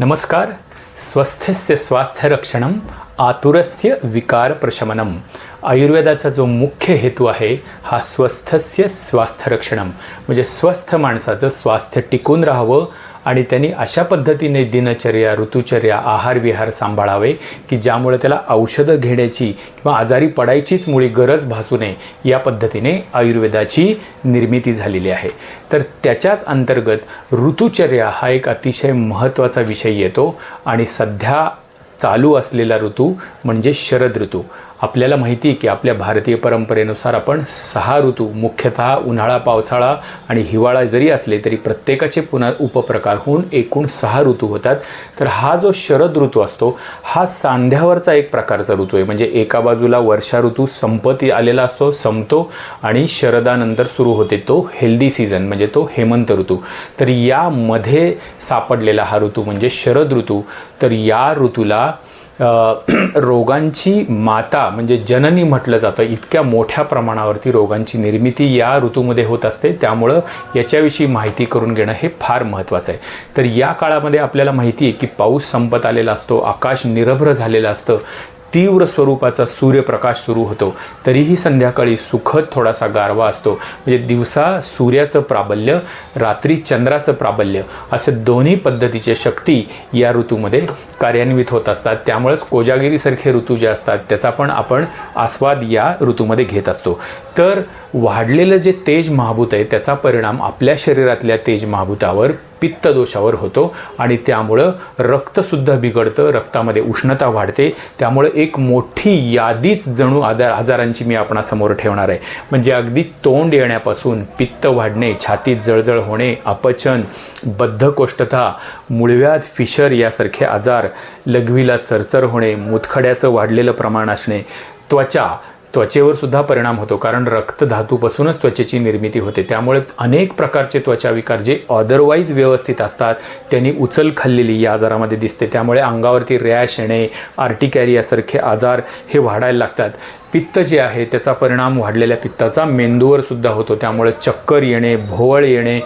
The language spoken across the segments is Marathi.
नमस्कार। स्वस्थस्य स्वास्थ्यरक्षणम आतुरस्य विकार प्रशमनम आयुर्वेदाचा जो मुख्य हेतू आहे हा स्वस्थस्य स्वास्थ्यरक्षणम. म्हणजे स्वस्थ माणसाचं स्वास्थ्य टिकून राहावं आणि त्यांनी अशा पद्धतीने दिनचर्या ऋतुचर्या आहार विहार सांभाळावे की ज्यामुळे त्याला औषधं घेण्याची किंवा आजारी पडायचीच मुळी गरज भासू नये या पद्धतीने आयुर्वेदाची निर्मिती झालेली आहे. तर त्याच्याच अंतर्गत ऋतुचर्या हा एक अतिशय महत्त्वाचा विषय येतो आणि सध्या चालू असलेला ऋतू म्हणजे शरद ऋतू. आपल्याला माहिती आहे की आपल्या भारतीय परंपरेनुसार आपण सहा ऋतू मुख्यतः उन्हाळा पावसाळा आणि हिवाळा जरी असले तरी प्रत्येकाचे पुन्हा उपप्रकार होऊन एकूण सहा ऋतू होतात. तर हा जो शरद ऋतू असतो हा सांध्यावरचा एक प्रकारचा ऋतू आहे. म्हणजे एका बाजूला वर्षा ऋतू संपत आलेला असतो संपतो आणि शरदानंतर सुरू होते तो हेल्दी सीझन म्हणजे तो हेमंत ऋतू. तर यामध्ये सापडलेला हा ऋतू म्हणजे शरद ऋतू. तर या ऋतूला रोगांची माता म्हणजे जननी म्हटलं जातं. इतक्या मोठ्या प्रमाणावरती रोगांची निर्मिती या ऋतूमध्ये होत असते. त्यामुळं याच्याविषयी माहिती करून घेणं हे फार महत्त्वाचं आहे. तर या काळामध्ये आपल्याला माहिती आहे की पाऊस संपत आलेला असतो आकाश निरभ्र झालेलं असतं. तीव्र स्वरूपाचा सूर्यप्रकाश सुरू होतो. तरीही संध्याकाळी सुखद थोडासा गारवा असतो. म्हणजे दिवसा सूर्याचं प्राबल्य रात्री चंद्राचं प्राबल्य असे दोन्ही पद्धतीचे शक्ती या ऋतूमध्ये कार्यान्वित होत असतात. त्यामुळेच कोजागिरीसारखे ऋतू जे असतात त्याचा पण आपण आस्वाद या ऋतूमध्ये घेत असतो. तर वाढलेलं जे तेज महाभूत आहे त्याचा परिणाम आपल्या शरीरातल्या तेज महाभूतावर पित्तदोषावर होतो आणि त्यामुळं रक्तसुद्धा बिघडतं रक्तामध्ये उष्णता वाढते. त्यामुळे एक मोठी यादीच जणू आजार आजारांची मी आपणासमोर ठेवणार आहे. म्हणजे अगदी तोंड येण्यापासून पित्त वाढणे छातीत जळजळ होणे अपचन बद्धकोष्ठता मुळव्याध फिशर यासारखे आजार लघवीला चरचर होणे मुतखड्याचं वाढलेलं प्रमाण असणे त्वचा त्वचेवर सुद्धा परिणाम होतो कारण रक्तधातूपासूनच त्वचेची निर्मिती होते. त्यामुळे अनेक प्रकारचे त्वचा विकार जे अदरवाईज व्यवस्थित असतात त्यांनी उचल खाल्लेली या आजारामध्ये दिसते. त्यामुळे अंगावरती रॅश येणे आर्टिकॅरियासारखे आजार हे वाढायला लागतात. पित्त जे आहे त्याचा परिणाम वाढलेल्या पित्ताचा मेंदूवर सुद्धा होतो. त्यामुळे चक्कर येणे भोवळ येणे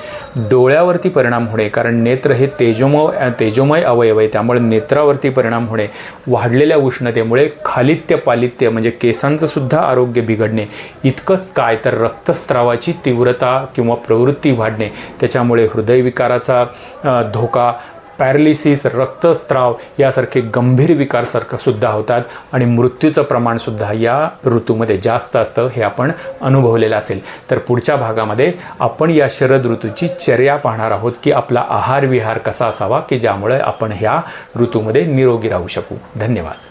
डोळ्यावरती परिणाम होणे कारण नेत्र हे तेजोमय तेजोमय अवयव आहे. त्यामुळे नेत्रावरती परिणाम होणे वाढलेल्या उष्णतेमुळे खालित्य पालित्य म्हणजे केसांचं सुद्धा आरोग्य बिघडणे इतकंच काय तर रक्तस्रावाची तीव्रता किंवा प्रवृत्ती वाढणे त्याच्यामुळे हृदयविकाराचा धोका पॅरालिसिस रक्तस्त्राव यासारखे गंभीर विकार सुद्धा होतात आणि मृत्यूचं प्रमाणसुद्धा या ऋतूमध्ये जास्त असतं हे आपण अनुभवलेलं असेल. तर पुढच्या भागामध्ये आपण या शरद ऋतूची चर्या पाहणार आहोत की आपला आहार विहार कसा असावा की ज्यामुळे आपण ह्या ऋतूमध्ये निरोगी राहू शकू. धन्यवाद.